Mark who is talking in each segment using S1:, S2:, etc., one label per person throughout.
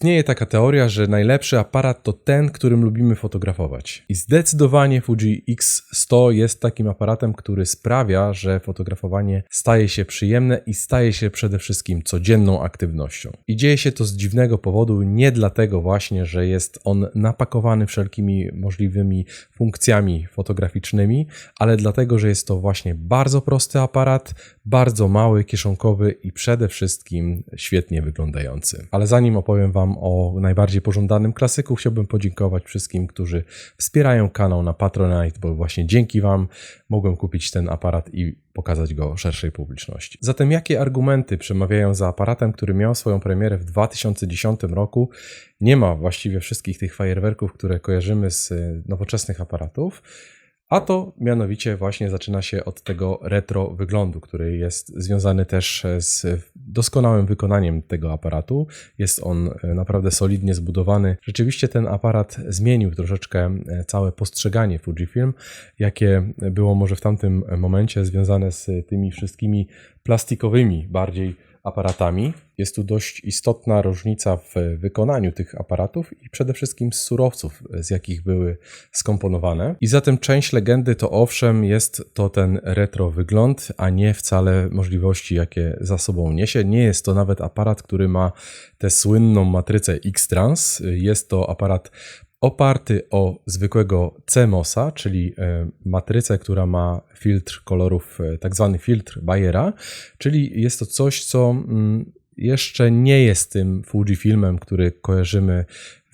S1: Istnieje taka teoria, że najlepszy aparat to ten, którym lubimy fotografować. I zdecydowanie Fuji X100 jest takim aparatem, który sprawia, że fotografowanie staje się przyjemne i staje się przede wszystkim codzienną aktywnością. I dzieje się to z dziwnego powodu, nie dlatego właśnie, że jest on napakowany wszelkimi możliwymi funkcjami fotograficznymi, ale dlatego, że jest to właśnie bardzo prosty aparat, bardzo mały, kieszonkowy i przede wszystkim świetnie wyglądający. Ale zanim opowiem Wam o najbardziej pożądanym klasyku, chciałbym podziękować wszystkim, którzy wspierają kanał na Patronite, bo właśnie dzięki Wam mogłem kupić ten aparat i pokazać go szerszej publiczności. Zatem jakie argumenty przemawiają za aparatem, który miał swoją premierę w 2010 roku? Nie ma właściwie wszystkich tych fajerwerków, które kojarzymy z nowoczesnych aparatów. A to mianowicie właśnie zaczyna się od tego retro wyglądu, który jest związany też z doskonałym wykonaniem tego aparatu. Jest on e, naprawdę solidnie zbudowany. Rzeczywiście ten aparat zmienił troszeczkę e, całe postrzeganie Fujifilm, jakie było może w tamtym momencie związane z tymi wszystkimi plastikowymi bardziej aparatami. Jest tu dość istotna różnica w wykonaniu tych aparatów i przede wszystkim z surowców, z jakich były skomponowane. I zatem część legendy to owszem, jest to ten retro wygląd, a nie wcale możliwości, jakie za sobą niesie. Nie jest to nawet aparat, który ma tę słynną matrycę X-Trans. Jest to aparat oparty o zwykłego CMOS-a, czyli e, matrycę, która ma filtr kolorów, e, tak zwany filtr Bayera, czyli jest to coś, co mm, jeszcze nie jest tym Fujifilmem, który kojarzymy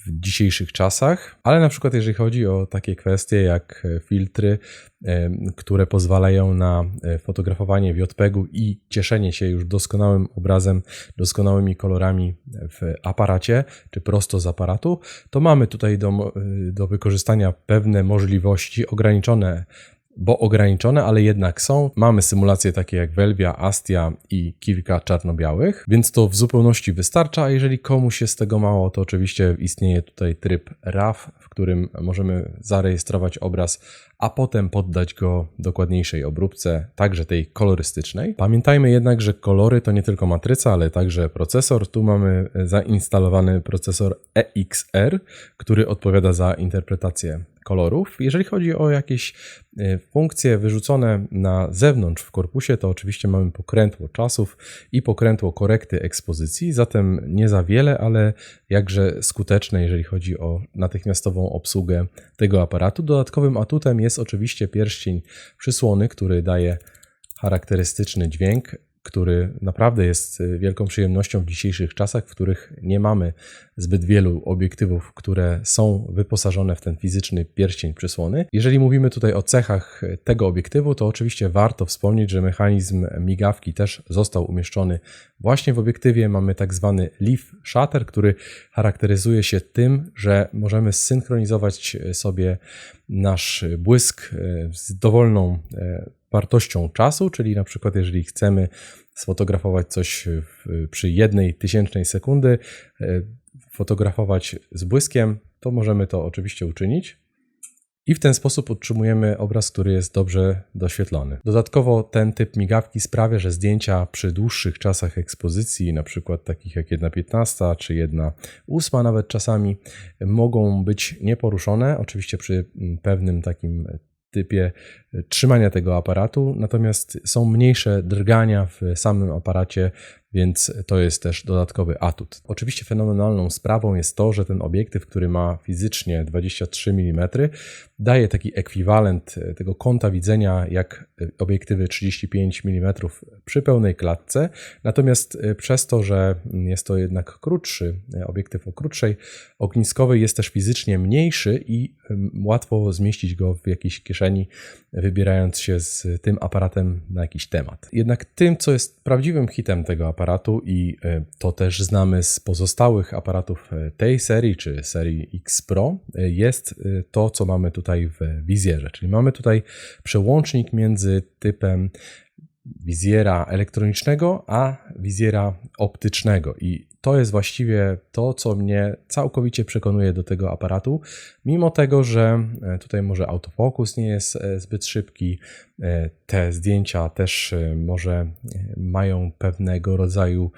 S1: w dzisiejszych czasach, ale na przykład jeżeli chodzi o takie kwestie jak e, filtry, e, które pozwalają na e, fotografowanie w JPEG-u i cieszenie się już doskonałym obrazem, doskonałymi kolorami w aparacie, czy prosto z aparatu, to mamy tutaj do, do wykorzystania pewne możliwości ograniczone bo ograniczone, ale jednak są. Mamy symulacje takie jak Velvia, Astia i kilka czarno-białych, więc to w zupełności wystarcza, a jeżeli komuś jest tego mało, to oczywiście istnieje tutaj tryb RAW, w którym możemy zarejestrować obraz, a potem poddać go dokładniejszej obróbce, także tej kolorystycznej. Pamiętajmy jednak, że kolory to nie tylko matryca, ale także procesor. Tu mamy zainstalowany procesor EXR, który odpowiada za interpretację kolorów. Jeżeli chodzi o jakieś e, funkcje wyrzucone na zewnątrz w korpusie, to oczywiście mamy pokrętło czasów i pokrętło korekty ekspozycji, zatem nie za wiele, ale jakże skuteczne, jeżeli chodzi o natychmiastową obsługę tego aparatu. Dodatkowym atutem jest oczywiście pierścień przysłony, który daje charakterystyczny dźwięk który naprawdę jest y, wielką przyjemnością w dzisiejszych czasach, w których nie mamy zbyt wielu obiektywów, które są wyposażone w ten fizyczny pierścień przysłony. Jeżeli mówimy tutaj o cechach tego obiektywu, to oczywiście warto wspomnieć, że mechanizm migawki też został umieszczony właśnie w obiektywie. Mamy tak zwany leaf shutter, który charakteryzuje się tym, że możemy synchronizować sobie nasz błysk y, z dowolną y, wartością czasu, czyli na przykład jeżeli chcemy sfotografować coś przy jednej tysięcznej sekundy, e, fotografować z błyskiem, to możemy to oczywiście uczynić. I w ten sposób utrzymujemy obraz, który jest dobrze doświetlony. Dodatkowo ten typ migawki sprawia, że zdjęcia przy dłuższych czasach ekspozycji, na przykład takich jak 1.15 czy 1.8 nawet czasami, mogą być nieporuszone. Oczywiście przy pewnym takim typie trzymania tego aparatu, natomiast są mniejsze drgania w samym aparacie, więc to jest też dodatkowy atut. Oczywiście fenomenalną sprawą jest to, że ten obiektyw, który ma fizycznie 23 mm, daje taki ekwiwalent tego kąta widzenia jak obiektywy 35 mm przy pełnej klatce, natomiast przez to, że jest to jednak krótszy obiektyw o krótszej ogniskowej, jest też fizycznie mniejszy i łatwo zmieścić go w jakiejś kieszeni wybierając się z tym aparatem na jakiś temat. Jednak tym, co jest prawdziwym hitem tego aparatu i e, to też znamy z pozostałych aparatów e, tej serii, czy serii X Pro, e, jest to, co mamy tutaj w wizjerze. Czyli mamy tutaj przełącznik między typem wizjera elektronicznego, a wizjera optycznego. I to jest właściwie to, co mnie całkowicie przekonuje do tego aparatu, mimo tego, że e, tutaj może autofokus nie jest e, zbyt szybki, e, te zdjęcia też może mają pewnego rodzaju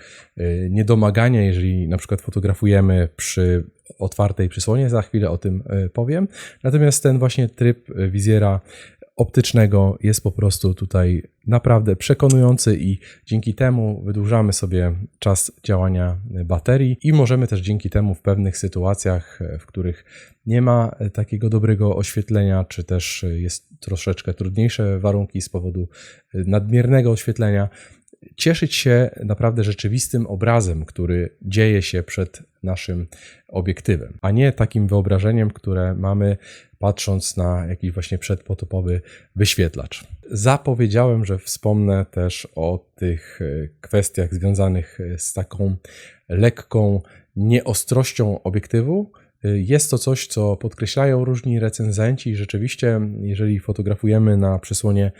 S1: niedomagania, jeżeli na przykład fotografujemy przy otwartej przysłonie, za chwilę o tym powiem. Natomiast ten właśnie tryb wizjera optycznego jest po prostu tutaj naprawdę przekonujący i dzięki temu wydłużamy sobie czas działania baterii i możemy też dzięki temu w pewnych sytuacjach, w których nie ma takiego dobrego oświetlenia, czy też jest troszeczkę trudniejsze warunki z powodu nadmiernego oświetlenia, cieszyć się naprawdę rzeczywistym obrazem, który dzieje się przed naszym obiektywem, a nie takim wyobrażeniem, które mamy patrząc na jakiś właśnie przedpotopowy wyświetlacz. Zapowiedziałem, że wspomnę też o tych e, kwestiach związanych e, z taką lekką nieostrością obiektywu. E, jest to coś, co podkreślają różni recenzenci. Rzeczywiście, jeżeli fotografujemy na przysłonie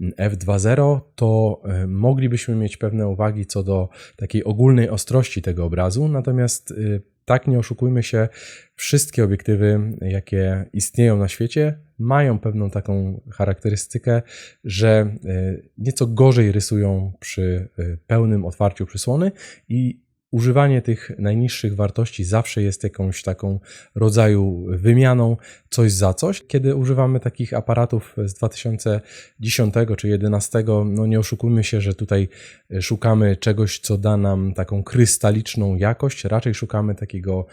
S1: f2.0, to e, moglibyśmy mieć pewne uwagi co do takiej ogólnej ostrości tego obrazu, natomiast e, tak nie oszukujmy się, wszystkie obiektywy, jakie istnieją na świecie, mają pewną taką charakterystykę, że e, nieco gorzej rysują przy pełnym otwarciu przysłony i używanie tych najniższych wartości zawsze jest jakąś taką rodzaju wymianą coś za coś. Kiedy używamy takich aparatów z 2010 czy 2011, no nie oszukujmy się, że tutaj szukamy czegoś, co da nam taką krystaliczną jakość, raczej szukamy takiego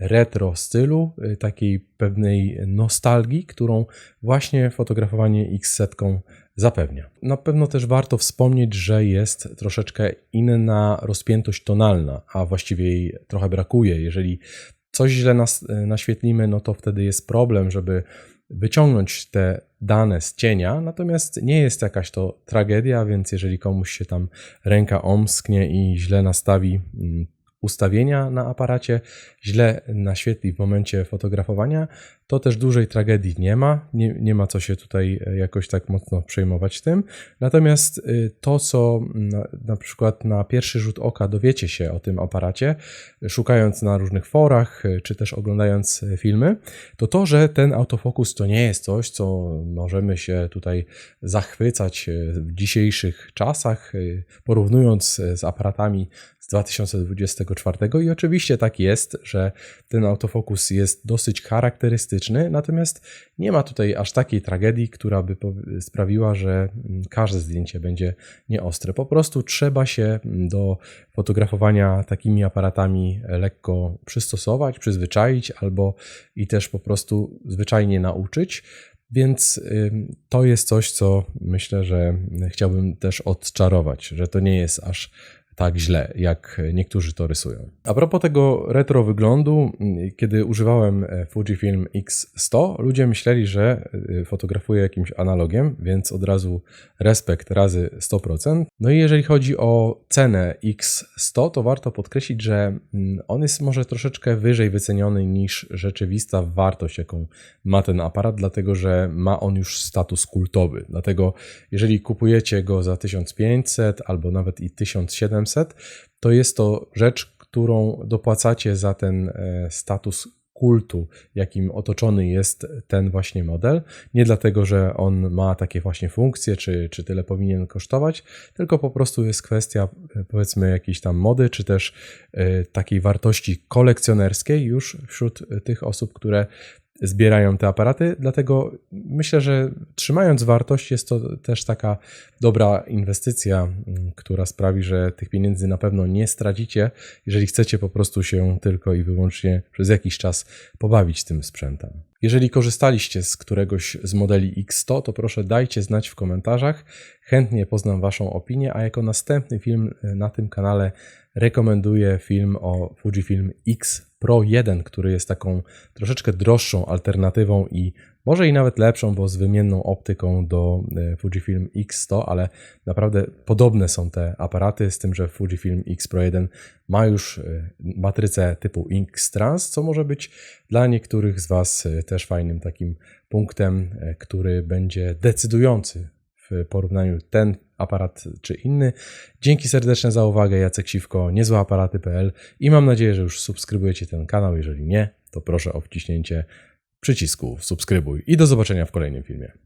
S1: retro stylu, takiej pewnej nostalgii, którą właśnie fotografowanie X-setką zapewnia. Na pewno też warto wspomnieć, że jest troszeczkę inna rozpiętość tonalna, a właściwie jej trochę brakuje. Jeżeli coś źle nas, naświetlimy, no to wtedy jest problem, żeby wyciągnąć te dane z cienia, natomiast nie jest jakaś to tragedia, więc jeżeli komuś się tam ręka omsknie i źle nastawi mm, ustawienia na aparacie, źle naświetli w momencie fotografowania, to też dużej tragedii nie ma. Nie, nie ma co się tutaj e, jakoś tak mocno przejmować tym. Natomiast y, to, co na, na przykład na pierwszy rzut oka dowiecie się o tym aparacie, szukając na różnych forach, y, czy też oglądając y, filmy, to to, że ten autofokus to nie jest coś, co możemy się tutaj zachwycać w dzisiejszych czasach, porównując z aparatami z 2024. I oczywiście tak jest, że ten autofokus jest dosyć charakterystyczny, natomiast nie ma tutaj aż takiej tragedii, która by sprawiła, że mm, każde zdjęcie będzie nieostre. Po prostu trzeba się mm, do fotografowania takimi aparatami lekko przystosować, przyzwyczaić albo i też po prostu zwyczajnie nauczyć. Więc to jest coś, co myślę, że chciałbym też odczarować, że to nie jest aż tak źle, jak niektórzy to rysują. A propos tego retro wyglądu, kiedy używałem e, Fujifilm X100, ludzie myśleli, że e, fotografuję jakimś analogiem, więc od razu respekt razy 100%. No i jeżeli chodzi o cenę X100, to warto podkreślić, że mm, on jest może troszeczkę wyżej wyceniony niż rzeczywista wartość, jaką ma ten aparat, dlatego że ma on już status kultowy. Dlatego jeżeli kupujecie go za 1500 albo nawet i 1700, to jest to rzecz, którą dopłacacie za ten e, status kultu, jakim otoczony jest ten właśnie model. Nie dlatego, że on ma takie właśnie funkcje, czy, czy tyle powinien kosztować, tylko po prostu jest kwestia e, powiedzmy jakiejś tam mody, czy też e, takiej wartości kolekcjonerskiej już wśród tych osób, które zbierają te aparaty, dlatego myślę, że trzymając wartość jest to też taka dobra inwestycja, mm, która sprawi, że tych pieniędzy na pewno nie stracicie, jeżeli chcecie po prostu się tylko i wyłącznie przez jakiś czas pobawić tym sprzętem. Jeżeli korzystaliście z któregoś z modeli X100, to proszę dajcie znać w komentarzach. Chętnie poznam Waszą opinię, a jako następny film e, na tym kanale rekomenduję film o Fujifilm X Pro 1, który jest taką troszeczkę droższą alternatywą i może i nawet lepszą, bo z wymienną optyką do e, Fujifilm X100, ale naprawdę podobne są te aparaty, z tym, że Fujifilm X Pro 1 ma już e, matrycę typu X-Trans, co może być dla niektórych z Was e, też fajnym takim punktem, który będzie decydujący w porównaniu ten aparat czy inny. Dzięki serdeczne za uwagę, Jacek Siwko, niezłeaparaty.pl i mam nadzieję, że już subskrybujecie ten kanał. Jeżeli nie, to proszę o wciśnięcie przycisku subskrybuj i do zobaczenia w kolejnym filmie.